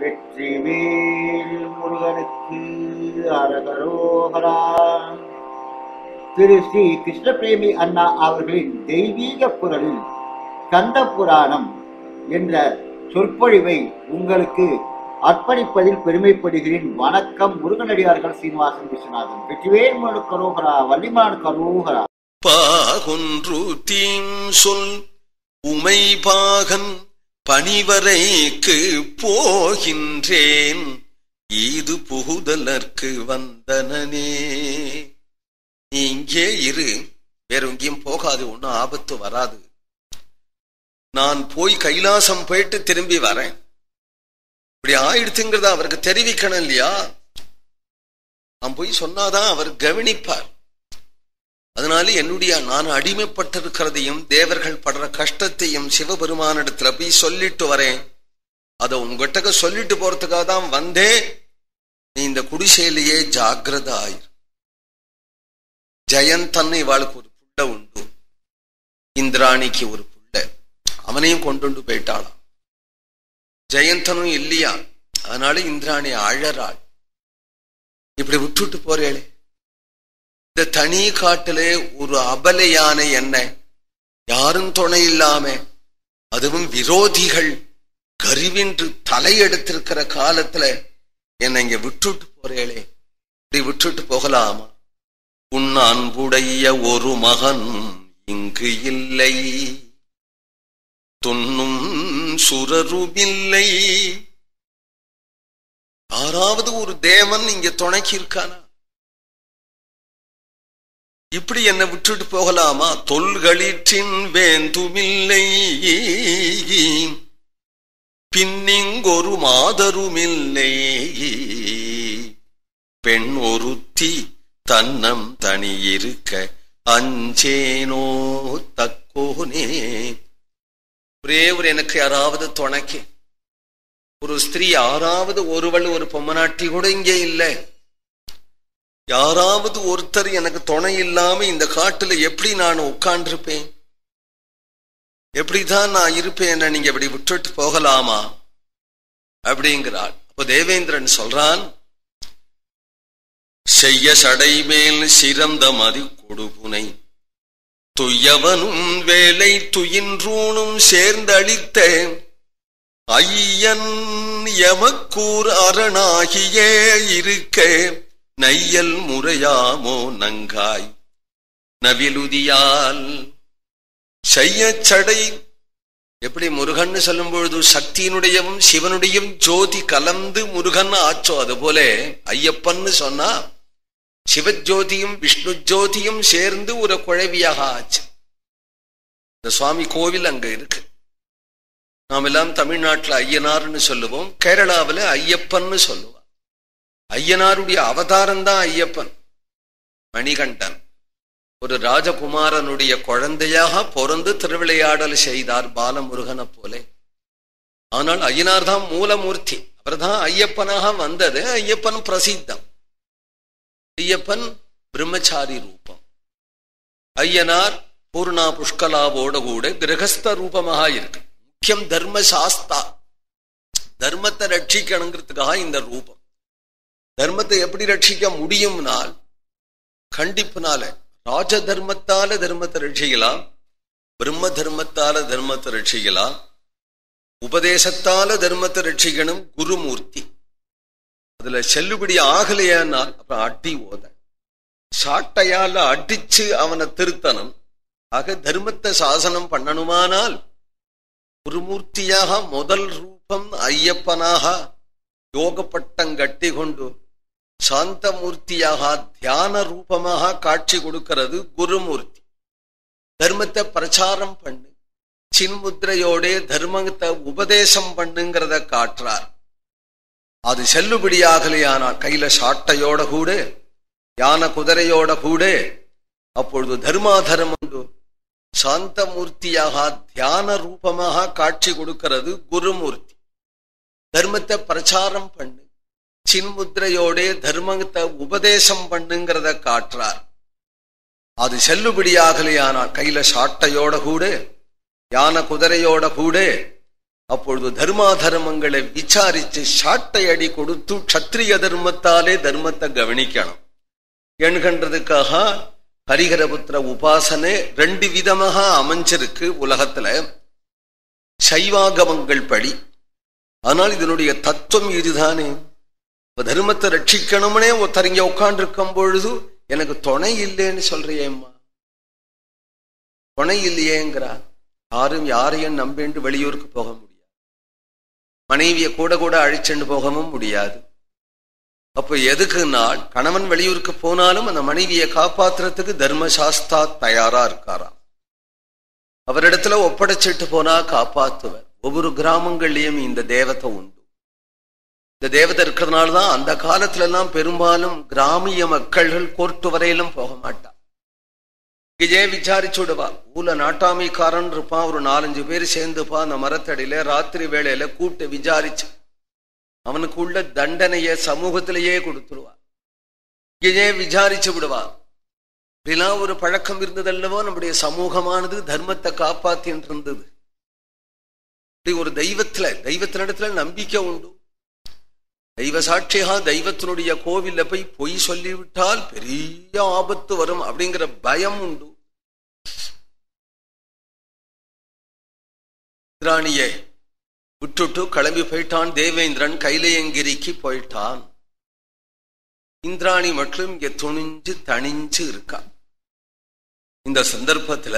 வெற்றிவேல் முருகனுக்கு அரகரோகரா. திரு ஸ்ரீ கிருஷ்ணபிரேமி அண்ணா அவர்களின் தெய்வீக குரலில் கந்த புராணம் என்ற சொற்பொழிவை உங்களுக்கு அர்ப்பணிப்பதில் பெருமைப்படுகிறேன். வணக்கம் முருகனடியார்கள் சீனிவாசன் விஸ்வநாதன். வெற்றிவேல் முருகனுக்கு கரோகரா வள்ளிமான் கரோகரா. பாகொன்று தீம் சொல் உமை பாகன் பணிவரைக்கு போகின்றேன். ஈது புகுதலற்கு வந்தனனே. நீ இங்கே இரு. வேற எங்கேயும் போகாது. ஒன்னும் ஆபத்து வராது. நான் போய் கைலாசம் போயிட்டு திரும்பி வரேன். இப்படி ஆயிடுத்துங்கிறத அவருக்கு தெரிவிக்கணும் இல்லையா? நான் போய் சொன்னாதான் அவர் கவனிப்பார். அதனால என்னுடைய நான் அடிமைப்பட்டிருக்கிறதையும் தேவர்கள் படுற கஷ்டத்தையும் சிவபெருமானிடத்துல போய் சொல்லிட்டு வரேன். அதை உங்ககிட்ட சொல்லிட்டு போறதுக்காக தான் வந்தேன். நீ இந்த குடிசையிலேயே ஜாகிரத ஆயிரு ஜெயந்தன் இவாளுக்கு ஒரு புள்ள உண்டு. இந்திராணிக்கு ஒரு புள்ள. அவனையும் கொண்டு போயிட்டாளாம். ஜெயந்தனும் இல்லையா? அதனால இந்திராணி அழறாள். இப்படி விட்டுட்டு போறேளே. இந்த தனி காட்டிலே ஒரு அபலையான என்ன? யாரும் துணை இல்லாம அதுவும் விரோதிகள் கருவின்று தலையெடுத்திருக்கிற காலத்துல என்னை இங்க விட்டுட்டு போறேளே. இப்படி விட்டுட்டு போகலாமா? உன் அன்புடைய ஒரு மகன் இங்கு இல்லை. துண்ணும் சுரருமில்லை. யாராவது ஒரு தேவன் இங்க துணைக்கு இருக்கானா? இப்படி என்னை விட்டுட்டு போகலாமா? தொல்களிற்றின் வேந்துமில்லை. பின்னிங்கொரு மாதருமில்லை. பெண் ஒருத்தி தன்னம் தனியிருக்க அஞ்சேனோ தக்கோனே. ஒரே ஒரு எனக்கு யாராவது துணைக்கு. ஒரு ஸ்திரீ யாராவது ஒருவள் ஒரு பொம்மநாட்டி கூட இங்கே இல்லை. யாராவது ஒருத்தர் எனக்கு துணை இல்லாம இந்த காட்டுல எப்படி நான் உட்கார்ந்திருப்பேன்? எப்படிதான் நான் இருப்பேன் நீங்க இப்படி விட்டுட்டு போகலாமா? அப்படிங்கிறாள். அப்போ தேவேந்திரன் சொல்றான் செய்ய சடைமேல் சிறந்த மதி கொடுபுனை துயவனும் வேலை துயின்றூனும் சேர்ந்தளித்த ஐயன் எமக்கூர் அரணாகியே இருக்க நையல் முறையாமோ நங்காய். நவிலுதியால் செய்ய சடை. எப்படி முருகன் சொல்லும் பொழுது சக்தியினுடையவும் சிவனுடையும் ஜோதி கலந்து முருகன் ஆச்சோ? அதுபோல ஐயப்பன்னு சொன்னா சிவஜோதியும் விஷ்ணு ஜோதியும் சேர்ந்து ஒரு குழவியாக ஆச்சு. இந்த சுவாமி கோவில் அங்க இருக்கு. நாம் எல்லாம் தமிழ்நாட்டுல ஐயனார்னு சொல்லுவோம் கேரளாவில் ஐயப்பன்னு சொல்லுவோம். ஐயனாருடைய அவதாரம் தான் ஐயப்பன். மணிகண்டன் ஒரு ராஜகுமாரனுடைய குழந்தையாக பிறந்து திருவிளையாடல் செய்தார் பாலமுருகனை போல. ஆனால் ஐயனார் தான் மூலமூர்த்தி. அவர் தான் ஐயப்பனாக வந்தது. ஐயப்பன் பிரசித்தம். ஐயப்பன் பிரம்மச்சாரி ரூபம். ஐயனார் பூர்ணா புஷ்கலாவோட கூட கிரகஸ்த ரூபமாக இருக்கு. முக்கியம் தர்ம சாஸ்தா தர்மத்தை ரட்சிக்கணுங்கிறதுக்காக இந்த ரூபம். தர்மத்தை எப்படி ரட்சிக்க முடியும்னால் கண்டிப்புனால ராஜ தர்மத்தால தர்மத்தை ரட்சிக்கலாம் பிரம்ம தர்மத்தால தர்மத்தை ரட்சிக்கலாம் உபதேசத்தால தர்மத்தை ரட்சிக்கணும் குருமூர்த்தி. அதுல செல்லுபடி ஆகலையானால் அப்புறம் அடி ஓத. சாட்டையால அடிச்சு அவனை திருத்தணும். ஆக தர்மத்தை சாசனம் பண்ணணுமானால் குருமூர்த்தியாக முதல் ரூபம் ஐயப்பனாக யோகப்பட்டம் கட்டி கொண்டு சாந்தமூர்த்தியாக தியான ரூபமாக காட்சி கொடுக்கிறது குருமூர்த்தி. தர்மத்தை பிரச்சாரம் பண்ணு சின்முத்திரையோட தர்மத்தை உபதேசம் பண்ணுங்கிறத காட்டுறார். அது செல்லுபடியாகலையானால் கையில சாட்டையோட கூட யான குதிரையோட கூட அப்பொழுது தர்மாதரம் சாந்தமூர்த்தியாக தியான ரூபமாக காட்சி கொடுக்கிறது குருமூர்த்தி. தர்மத்தை பிரச்சாரம் பண்ணு சின்முத்திரையோட தர்மத்தை உபதேசம் பண்ணுங்கிறத காட்டுறார். அது செல்லுபடியாகலையானால் கையில சாட்டையோட கூட யான குதிரையோட கூட. அப்பொழுது தர்மா தர்மங்களை விசாரிச்சு சாட்டை அடி கொடுத்து க்ஷத்ரிய தர்மத்தாலே தர்மத்தை கவனிக்கணும். என்கின்றதுக்காக ஹரிகரபுத்திர உபாசனை ரெண்டு விதமாக அமைஞ்சிருக்கு உலகத்துல. சைவாகமங்கள் படி. ஆனால் இதனுடைய தத்துவம் இதுதானே? இப்ப தர்மத்தை ரட்சிக்கணும்னே ஒருத்தர் இங்க உட்கார்ந்து இருக்கும் பொழுது எனக்கு துணை இல்லைன்னு சொல்றியேம்மா துணை இல்லையேங்கிறா யாரும் யாரையும் நம்பிண்டு வெளியூருக்கு போக முடியாது. மனைவியை கூட கூட அழிச்சுண்டு போகவும் முடியாது. அப்ப எதுக்கு கணவன் வெளியூருக்கு போனாலும் அந்த மனைவியை காப்பாத்துறதுக்கு தர்மசாஸ்தா தயாரா இருக்காராம். அவரிடத்துல ஒப்படைச்சிட்டு போனா காப்பாத்துவர் ஒவ்வொரு கிராமங்கள்லயும் இந்த தேவத்தை உண்டு. இந்த தேவதை இருக்கிறதுனாலதான் அந்த காலத்துல எல்லாம் பெரும்பாலும் கிராமிய மக்கள்கள் கோர்ட்டு வரையிலும் போக மாட்டா இங்கேயே விசாரிச்சு விடுவா. ஊல நாட்டாமைக்காரன் இருப்பான். ஒரு நாலஞ்சு பேர் சேர்ந்துப்பா அந்த மரத்தடியில ராத்திரி வேளையில கூட்டு விசாரிச்சு. அவனுக்கு உள்ள தண்டனைய சமூகத்திலேயே கொடுத்துருவா. இங்கேயே விசாரிச்சு விடுவா. இப்படிலாம் ஒரு பழக்கம் இருந்ததல்லவோ நம்முடைய சமூகமானது தர்மத்தை காப்பாத்தின்னு இருந்தது இப்படி ஒரு தெய்வத்துல தெய்வத்தினிடத்துல நம்பிக்கை உண்டு. தெய்வ சாட்சியா தெய்வத்தினுடைய கோவில்ல போய் பொய் சொல்லிவிட்டால் பெரிய ஆபத்து வரும் அப்படிங்கிற பயம் உண்டு. இந்திராணியை விட்டுட்டு கிளம்பி போயிட்டான் தேவேந்திரன் கைலையங்கிரிக்கு போயிட்டான். இந்திராணி மட்டும் இங்க துணிஞ்சு தணிஞ்சு இருக்கா. இந்த சந்தர்ப்பத்துல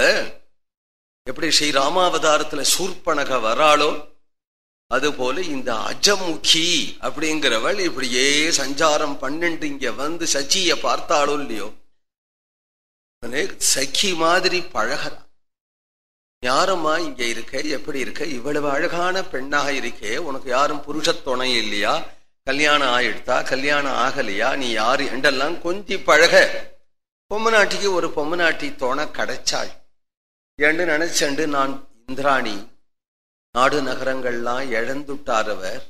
எப்படி ஸ்ரீ ராமாவதாரத்துல சூர்பனக வராளோ அதுபோல இந்த அஜமுகி அப்படிங்கிறவள் இப்படியே சஞ்சாரம் பண்ணிட்டு இங்க வந்து சச்சிய பார்த்தாளோ இல்லையோ சக்கி மாதிரி பழகிறா. யாரம்மா இங்க இருக்க? எப்படி இருக்க? இவ்வளவு அழகான பெண்ணாக இருக்கே உனக்கு யாரும் புருஷ துணை இல்லையா? கல்யாணம் ஆயிடுத்தா? கல்யாணம் ஆகலையா? நீ யாரு? என்றெல்லாம் கொஞ்சி பழக. பொம்மநாட்டிக்கு ஒரு பொம்மநாட்டி துணை கிடைச்சாள். என்று நினைச்சண்டு நான் இந்திராணி நாடு நகரங்கள்லாம் அவர்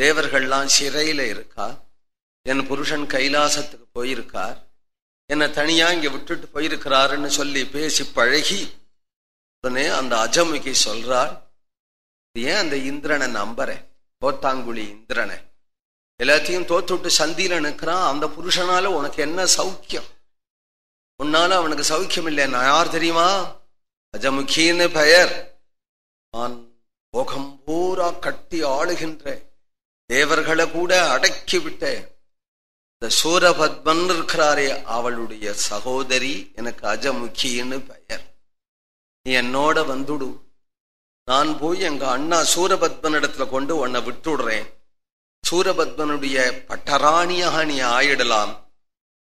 தேவர்கள்லாம் சிறையில இருக்கா? என் புருஷன் கைலாசத்துக்கு போயிருக்கார். என்னை தனியா இங்க விட்டுட்டு போயிருக்கிறாருன்னு சொல்லி பேசி பழகி உடனே அந்த அஜமுகி சொல்றார் ஏன் அந்த இந்திரனை நம்புறேன் கோத்தாங்குழி இந்திரனை. எல்லாத்தையும் தோத்துட்டு சந்தியில நிற்கிறான். அந்த புருஷனால உனக்கு என்ன சௌக்கியம்? உன்னால அவனுக்கு சௌக்கியம் இல்லை நான் யார் தெரியுமா? அஜமுகின்னு பெயர். ஆன் போகம் பூரா கட்டி ஆளுகின்ற தேவர்களை கூட அடக்கி விட்ட இந்த சூரபத்மன் இருக்கிறாரே அவளுடைய சகோதரி எனக்கு அஜமுகின்னு பெயர். நீ என்னோட வந்துடு. நான் போய் எங்க அண்ணா சூரபத்மன் இடத்துல கொண்டு உன்னை விட்டுடுறேன். சூரபத்மனுடைய பட்டராணியாக நீ ஆயிடலாம்.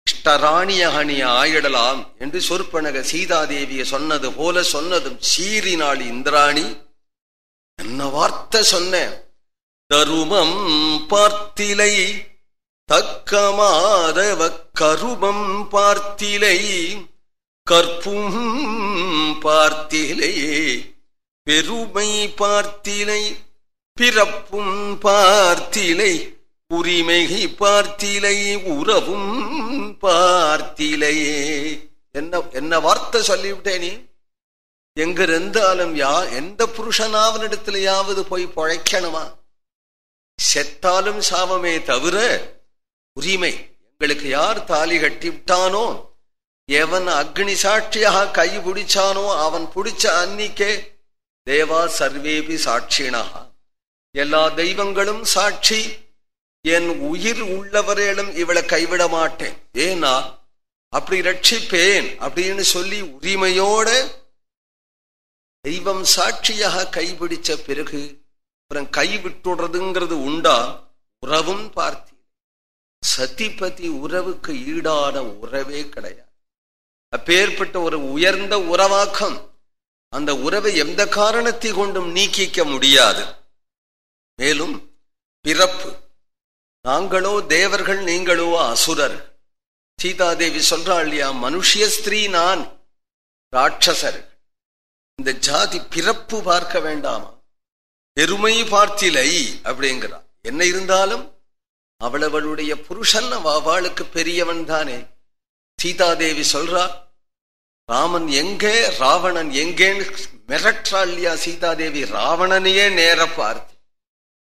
இஷ்டராணியாக நீ ஆயிடலாம் என்று சொற்பனக சீதாதேவியை சொன்னது போல சொன்னதும் சீறினாள் இந்திராணி. என்ன வார்த்தை சொன்ன தருமம் பார்த்திலை தக்கமாதவ கருமம் பார்த்திலை கற்பும் பார்த்திலையே பெருமை பார்த்திலை பிறப்பும் பார்த்திலை உரிமை பார்த்திலை உறவும் பார்த்திலையே. என்ன என்ன வார்த்தை சொல்லிவிட்டே நீ எங்க இருந்தாலும் யா எந்த புருஷனாவனிடத்திலேயாவது போய் பழைக்கணுமா? செத்தாலும் சாவமே தவிர உரிமை. எங்களுக்கு யார் தாலி கட்டி விட்டானோ எவன் அக்னி சாட்சியாக கை பிடிச்சானோ அவன் பிடிச்ச அன்னிக்கே தேவா சர்வேபி சாட்சினா எல்லா தெய்வங்களும் சாட்சி. என் உயிர் உள்ளவரேலும் இவளை கைவிட மாட்டேன். ஏன்னா அப்படி ரட்சிப்பேன் அப்படின்னு சொல்லி உரிமையோட தெய்வம் சாட்சியாக கைபிடிச்ச பிறகு அப்புறம் கை விட்டுடுறதுங்கிறது உண்டா? உறவும் பார்த்தி. சதிபதி உறவுக்கு ஈடான உறவே கிடையாது. அப்பேற்பட்ட ஒரு உயர்ந்த உறவாக்கம். அந்த உறவை எந்த காரணத்தை கொண்டும் நீக்கிக்க முடியாது. மேலும் பிறப்பு. நாங்களோ தேவர்கள் நீங்களோ அசுரர். சீதாதேவி சொல்றாள் இல்லையா? மனுஷிய ஸ்திரீ நான் ராட்சசர் இந்த ஜாதி பிறப்பு பார்க்க வேண்டாமா? பெருமை பார்த்திலை அப்படிங்கிறான். என்ன இருந்தாலும் அவளவளுடைய புருஷன் அவளுக்கு பெரியவன் தானே. சீதாதேவி சொல்றா ராமன் எங்கே ராவணன் எங்கேன்னு மிரட்டாள்யா சீதாதேவி? ராவணனையே நேர பார்த்து.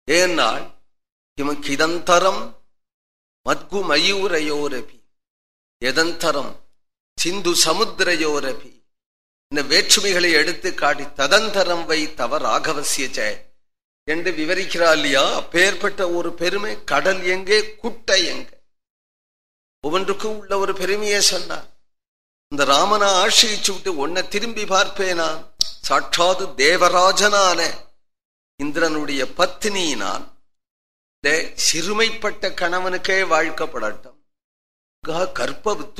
ஏனால் இவன் கிதந்தரம் மத்கு மயூரையோரபி எதந்தரம் சிந்து சமுத்திரையோரபி இந்த வேற்றுமைகளை எடுத்து காட்டி ததந்தரம் வை தவ ராகவசிய ஜெய என்று விவரிக்கிறார் இல்லையா அப்பேற்பட்ட ஒரு பெருமை கடல் எங்கே குட்டை எங்கே? ஒவ்வொன்றுக்கும் உள்ள ஒரு பெருமையை சொன்னார். இந்த ராமனை ஆசிரிச்சு விட்டு உன்னை திரும்பி பார்ப்பேனா? சாட்சாது தேவராஜனான இந்திரனுடைய பத்தினி நான் இந்த சிறுமைப்பட்ட கணவனுக்கே வாழ்க்கப்படட்டும். கர்ப்ப கற்ப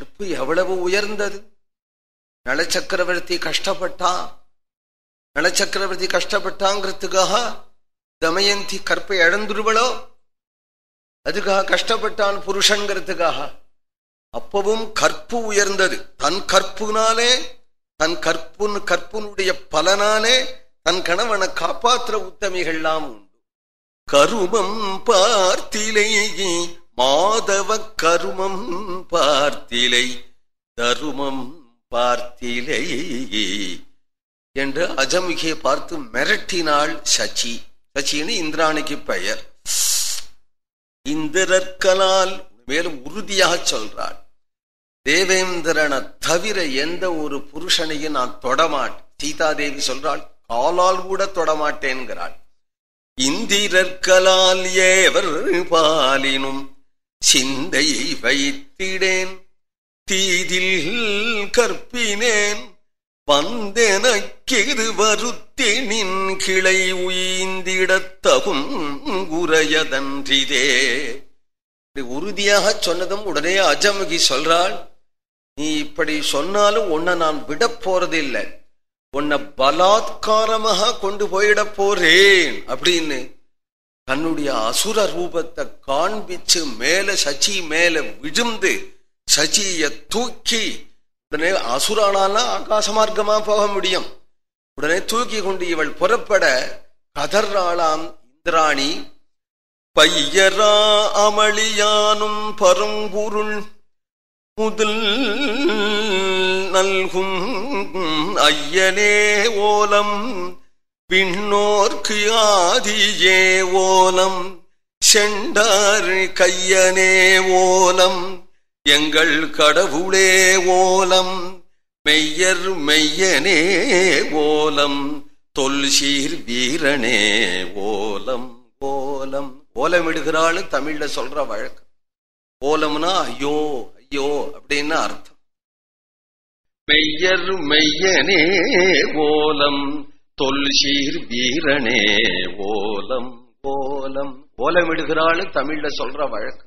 நட்பு கற்பு எவ்வளவு உயர்ந்தது? நலச்சக்கரவர்த்தி கஷ்டப்பட்டான் நலச்சக்கரவர்த்தி கஷ்டப்பட்டாங்கிறதுக்காக தமயந்தி கற்பை இழந்துருவளோ? அதுக்காக கஷ்டப்பட்டான் புருஷன்கிறதுக்காக. அப்பவும் கற்பு உயர்ந்தது. தன் கற்புனாலே தன் கற்புன் கற்புனுடைய பலனாலே தன் கணவனை காப்பாற்றுற உத்தமிகள்லாம் உண்டு. கருமம் பார்த்திலேயே மாதவ கருமம் பார்த்திலை தருமம் பார்த்திலை என்று அஜமுகியை பார்த்து மிரட்டினாள் சச்சி சச்சின்னு இந்திராணிக்கு பெயர். இந்திரற்கனால் மேலும் உறுதியாக சொல்றாள். தேவேந்திரனை தவிர எந்த ஒரு புருஷனையும் நான் தொடமாட்டேன். சீதாதேவி சொல்றாள் காலால் கூட தொடமாட்டேன்கிறாள். இந்திரற்கலால் ஏவர் பாலினும் சிந்தையை வைத்திடேன் தீதில் கற்பினேன் வந்தெனக்கெது வருத்தினின் கிளை உயிந்திடத்தகும் உரையதன்றிதே உறுதியாக சொன்னதும் உடனே அஜமுகி சொல்றாள் நீ இப்படி சொன்னாலும் உன்னை நான் விடப் போறதில்லை. உன்னை பலாத்காரமாக கொண்டு போயிடப் போறேன் அப்படின்னு தன்னுடைய அசுர ரூபத்தை காண்பிச்சு மேல சச்சி மேல விழுந்து சச்சிய தூக்கி உடனே அசுரானா ஆகாச மார்க்கமா போக முடியும். உடனே தூக்கி கொண்டு இவள் புறப்பட கதர்றாளாம் இந்திராணி பையரா அமளியானும் பருங்குருள் முதல் நல்கும் ஐயனே ஓலம் பின்னோர்க்கு ஆதியே ஓலம் செண்டார் கையனே ஓலம் எங்கள் கடவுளே ஓலம் மெய்யர் மெய்யனே ஓலம் தொல்சீர் வீரனே ஓலம் ஓலம். ஓலமிடுகிறாள் தமிழ்ல சொல்ற வழக்கம் ஓலம்னா ஐயோ ஐயோ அப்படின்னு அர்த்தம். மெய்யர் மெய்யனே ஓலம் தொல்சீர் வீரனே ஓலம் ஓலம் ஓலமிடுகிறாள் தமிழ்ல சொல்ற வழக்கு.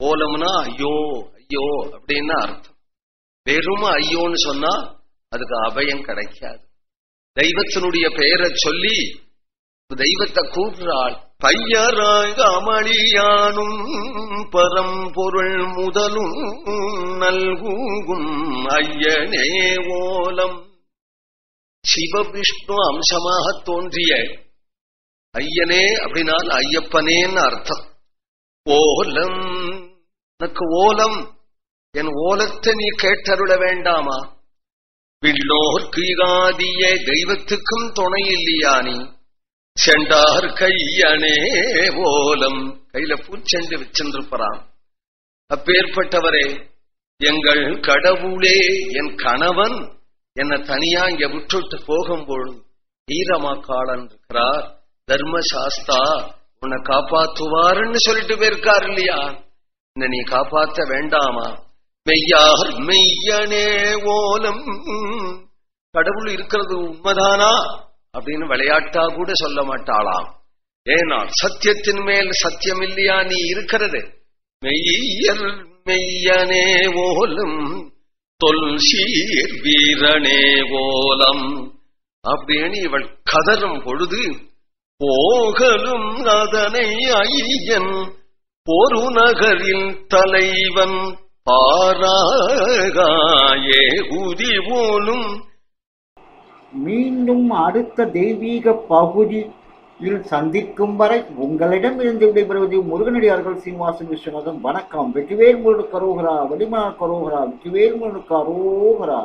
ஓலம்னா ஐயோ ஐயோ அப்படின்னு அர்த்தம். வெறும் ஐயோன்னு சொன்னா அதுக்கு அபயம் கிடைக்காது. தெய்வத்தினுடைய பெயரை சொல்லி தெய்வத்தை கூப்பிடுறாள். பையராக அமளியானும் பரம்பொருள் முதலும் நல்கூகும் ஐயனே ஓலம். சிவவிஷ்ணு அம்சமாக தோன்றிய ஐயனே அப்படின்னால் ஐயப்பனேன்னு அர்த்தம். ஓலம். எனக்கு ஓலம். என் ஓலத்தை நீ கேட்டருள வேண்டாமா? விண்ணோர்க்கு இகாதிய தெய்வத்துக்கும் துணை இல்லையா நீ? செண்டார் கையனே ஓலம். கையில பூச்செண்டு வச்சிருந்திருப்பறான் அப்பேற்பட்டவரே எங்கள் கடவுளே என் கணவன் என்னை தனியா இங்க விட்டுட்டு போகும்போது ஈரமாக்காளன் இருக்கிறார் தர்மசாஸ்தா உன்னை காப்பாத்துவாருன்னு சொல்லிட்டு போயிருக்கார் இல்லையா? என்ன நீ காப்பாத்த வேண்டாமா? மெய்யார் மெய்யனே ஓலம். கடவுள் இருக்கிறது உண்மைதானா? அப்படின்னு விளையாட்டா கூட சொல்ல மாட்டாளாம். ஏனால் சத்தியத்தின் மேல் சத்தியம் இல்லையா நீ இருக்கிறது? மெய்யர் மெய்யனே ஓலம். தொல்சீர் வீரனே ஓலம். அப்படின்னு இவள் கதறும் பொழுது போகலும் அதனை ஐயன் பொரு நகரின் தலைவன் பாராகாயே உதி போலும் மீண்டும் அடுத்த தெய்வீக பகுதி இல் சந்திக்கும் வரை உங்களிடம் இருந்து விடைபெறுவது முருகனடியார்கள் சீனிவாசன் விஸ்வநாதன். வணக்கம். வெற்றிவேல் முருகனுக்கு கரோகரா வடிமா கரோகரா வெற்றிவேல் முருகனுக்கு கரோகரா.